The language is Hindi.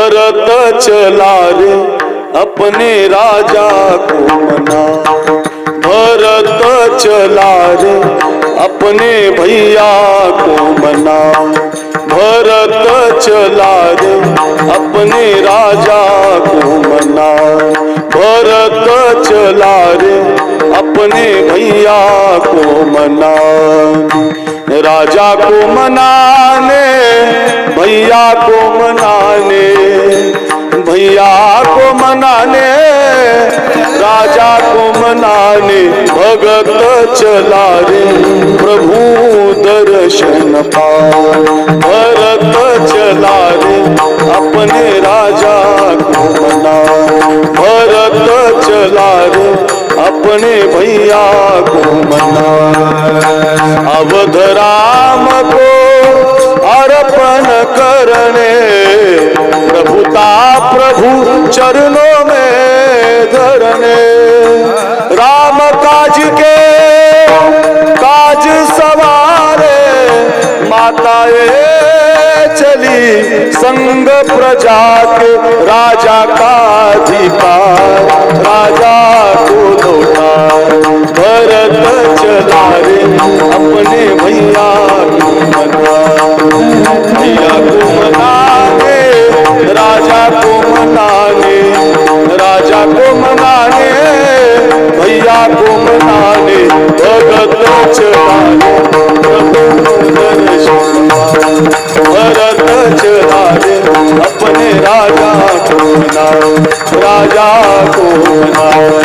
भरत चला रे अपने राजा को मना। भरत चला रे अपने भैया को मना। भरत चला रे अपने राजा को मना। भरत चला रे अपने भैया को मना। राजा को मनाने, भैया को मनाने भैया को मनाने, राजा को मनाने भगत चला रे प्रभु दर्शन पाओ भरत चला रे अपने राजा को मना भरत चला रे अपने भैया को मना अवध राम को अर्पण करने प्रभु चरणों में धरने। राम काज के काज सवारे, माताए चली संग प्रजा के राजा का अधिकार राजा को